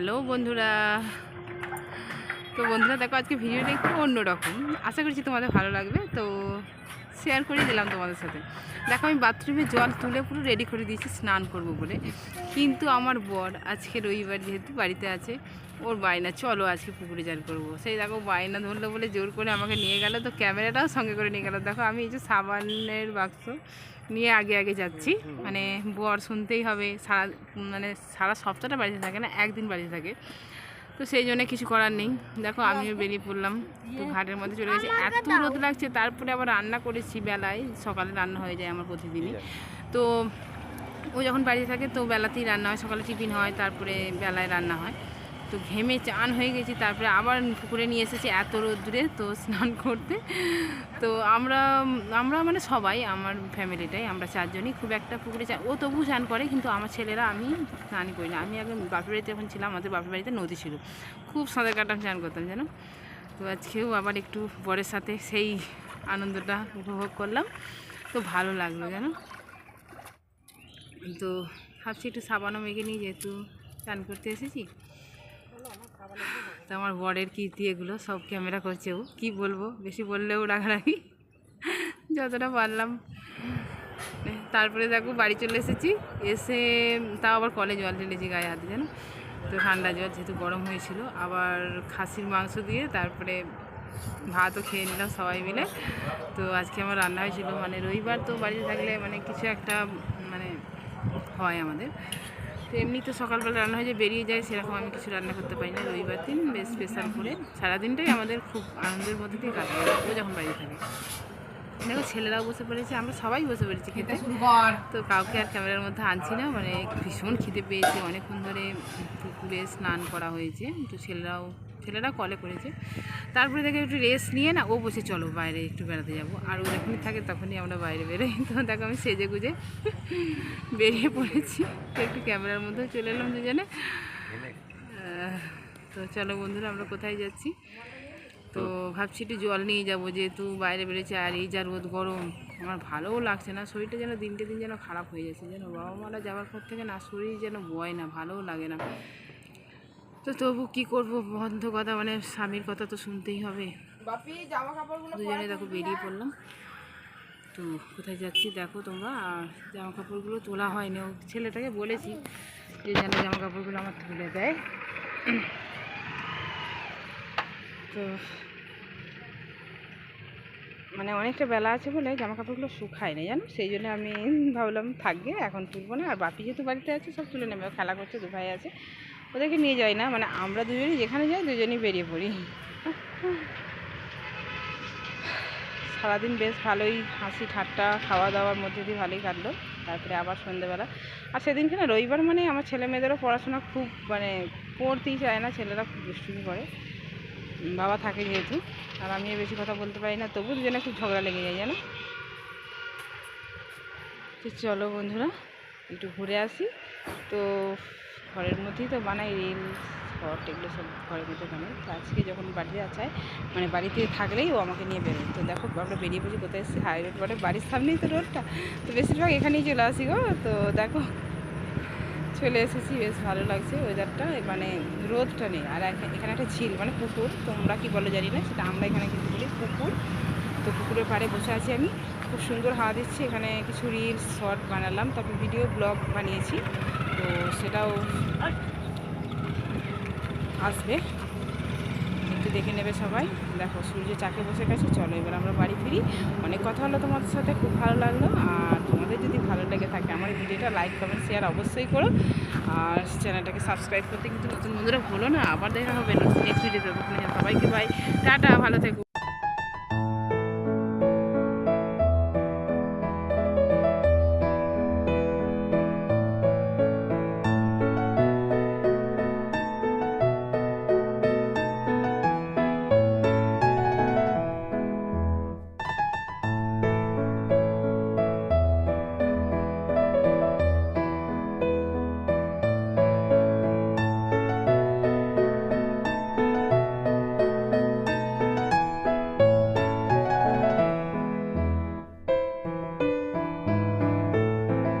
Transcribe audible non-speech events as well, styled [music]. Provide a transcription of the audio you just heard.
Hello বন্ধুরা তো বন্ধুরা, দেখো আজকে ভিডিওটা একটু অন্যরকম। আশা করছি তোমাদের ভালো লাগবে, তো শেয়ার করে দিলাম তোমাদের সাথে। দেখো, আমি বাথরুমে জল তুলে পুরো রেডি করে দিয়েছি, স্নান করব বলে। কিন্তু আমার বর আজকে রবিবার যেহেতু বাড়িতে আছে, ওর বায়না, চলো আজকে পুকুরে জাল করব। সেই দেখো, বায়না ধরলো বলে জোর করে আমাকে নিয়ে গেল, তো ক্যামেরাটাও সঙ্গে করে নিয়ে গেল। দেখো, আমি এই যে সাবানের বাক্স নিয়ে আগে আগে যাচ্ছি। মানে বর শুনতেই হবে, সারা মানে সারা সপ্তাহটা বাড়িতে থাকে না, একদিন বাড়িতে থাকে। তো সেই জন্য কিছু করার নেই। দেখো আমিও বেরিয়ে পড়লাম। তো ঘাটের মধ্যে চলে গেছি। এত রোদ লাগছে তারপরে আবার রান্না করেছি বেলায়। সকালে রান্না হয়ে যায় আমার প্রতিদিনই। তো ও যখন বাড়িতে থাকে তো বেলাতেই রান্না হয়। সকালে টিফিন হয় তারপরে বেলায় রান্না হয়। তো ঘেমে চান হয়ে গেছি, তারপরে আবার পুকুরে নিয়ে এসেছি এত রোদ্দুরে তো স্নান করতে। তো আমরা আমরা মানে সবাই, আমার ফ্যামিলিটাই আমরা চারজনই খুব একটা পুকুরে চা, ও তবু চান করে, কিন্তু আমার ছেলেরা আমি স্নানই করি না। আমি একদম বাপের বাড়িতে যখন ছিলাম, আমাদের বাপের বাড়িতে নদী ছিল। খুব সাঁতার কাটাম চান করতাম, জানো? তো আজকেও আবার একটু বরের সাথে সেই আনন্দটা উপভোগ করলাম। তো ভালো লাগল, জানো? তো ভাবছি একটু সাবানও মেখে নিই, যেহেতু চান করতে এসেছি। তো আমার বরের কীর্তি এগুলো সব ক্যামেরা করছে ও। কী বলব? বেশি বললেও রাগারাগি। যতটা পারলাম। তারপরে দেখো বাড়ি চলে এসেছি। এসে তাও আবার কলে জল ঢেলেছি গায়ে হাতে জানো? তো ঠান্ডা জল যেহেতু গরম হয়েছিল, আবার খাসির মাংস দিয়ে তারপরে ভাতও খেয়ে নিলাম সবাই মিলে। তো আজকে আমার রান্না হয়েছিল মানে রবিবার তো বাড়িতে থাকলে মানে কিছু একটা মানে হয় আমাদের। তো এমনি তো সকালবেলা রান্না হয়ে যে বেরিয়ে যায়, সেরকম আমি কিছু রান্না করতে পারি না। রবিবার দিন, বেশ স্পেশাল করে। সারাদিনটাই আমাদের খুব আনন্দের মধ্যে দিয়ে কাটে ও যখন বাড়িতে থাকে। দেখো ছেলেরাও বসে পড়েছে আমরা সবাই বসে পড়েছি খেতে। তো কাউকে আর ক্যামেরার মধ্যে আনছি না মানে ভীষণ খিদে পেয়েছে অনেকক্ষণ ধরে পুকুরে স্নান করা হয়েছে তো ছেলেরাও ছেলেরা কলে করেছে। তারপরে দেখে একটু রেস্ট নিয়ে না ও বসে চলো বাইরে একটু বেড়াতে যাব। আর ও যখনই থাকে তখনই আমরা বাইরে বেরোই। তো দেখো আমি সেজে গুজে বেরিয়ে পড়েছি। তো একটু ক্যামেরার মধ্যেও চলে এলাম দুজনে। তো চলো বন্ধুরা আমরা কোথায় যাচ্ছি? তো ভাবছি একটু জল নিয়ে যাব যেহেতু বাইরে বেরোচ্ছে আর এই যা রোদ গরম আমার ভালোও লাগছে না শরীরটা যেন দিনকে দিন যেন খারাপ হয়ে যাচ্ছে যেন বাবা মারা যাওয়ার পর থেকে না শরীর যেন বয় না ভালোও লাগে না। তো তবু কি করব বন্ধ কথা মানে স্বামীর কথা তো শুনতেই হবে। দুজনে দেখো বেরিয়ে পড়লাম। তো কোথায় যাচ্ছি দেখো তোমরা আর জামা কাপড়গুলো তোলা হয়নি ও ছেলেটাকে বলেছি যে যেন জামা কাপড়গুলো আমার তুলে দেয়। তো মানে অনেকটা বেলা আছে বলে জামা কাপড়গুলো শুকায় না জানো? সেই জন্য আমি [laughs] ভাবলাম থাকবে এখন তুলবো না। আর বাপি যেহেতু বাড়িতে আছে, সব তুলে নেবে। খেলা করছে, দু ভাই আছে। ওদেরকে নিয়ে যাই না মানে আমরা দুজনই যেখানে যাই, দুজনেই বেরিয়ে পড়ি। [sighs] সারাদিন বেশ ভালোই হাসি ঠাট্টা খাওয়া দাওয়ার মধ্যে দিয়ে ভালোই কাটলো। তারপরে আবার সন্ধ্যেবেলা। আর সেদিনকে না রবিবার মানে আমার ছেলে মেয়েদেরও পড়াশোনা খুব মানে পড়তেই চায় না, ছেলেরা খুব দুষ্টুমি করে। বাবা থাকে যেহেতু, আর আমিও বেশি কথা বলতে পারি না, তবু দুজনে খুব ঝগড়া লেগে যায়, জানো? তো চলো বন্ধুরা, একটু ঘুরে আসি। তো ঘরের মধ্যেই তো বানাই রিল শর্ট এগুলো সব ঘরের মধ্যে বানাই। তো আজকে যখন বাড়িতে আছে মানে বাড়িতে থাকলেই ও আমাকে নিয়ে বেরোয়। তো দেখো, আমরা বেরিয়ে পড়ছি, কোথায় এসেছি? হাই রোড মানে বাড়ির সামনেই তো রোডটা তো বেশিরভাগ এখানেই চলে আসি গো। তো দেখো চলে এসেছি, বেশ ভালো লাগছে ওয়েদারটা মানে রোদটা নেই। আর এখা- এখানে একটা ঝিল মানে পুকুর, তোমরা কি বলো জানি না, সেটা আমরা এখানে কিন্তু বলি পুকুর। তো পুকুরের পাড়ে বসে আছি আমি। খুব সুন্দর হাওয়া দিচ্ছি, এখানে কিছু রিলস শর্ট বানালাম, তারপর ভিডিও ব্লগ বানিয়েছি। তো সেটাও আসবে। একটু দেখে নেবে সবাই। দেখো, সূর্য চাকে বসে গেছে, চলো এবার আমরা বাড়ি ফিরি। অনেক কথা হলো তোমাদের সাথে, খুব ভালো লাগল। আর তোমাদের যদি ভালো লেগে থাকে, আমার ভিডিওটা লাইক কমেন্ট শেয়ার অবশ্যই করো। আর চ্যানেলটাকে সাবস্ক্রাইব করতে কিন্তু নতুন বন্ধুরা ভুলো না। আবার দেখা হবে নেক্সট ভিডিওতে সবাইকে বাই টাটা, ভালো থেকো।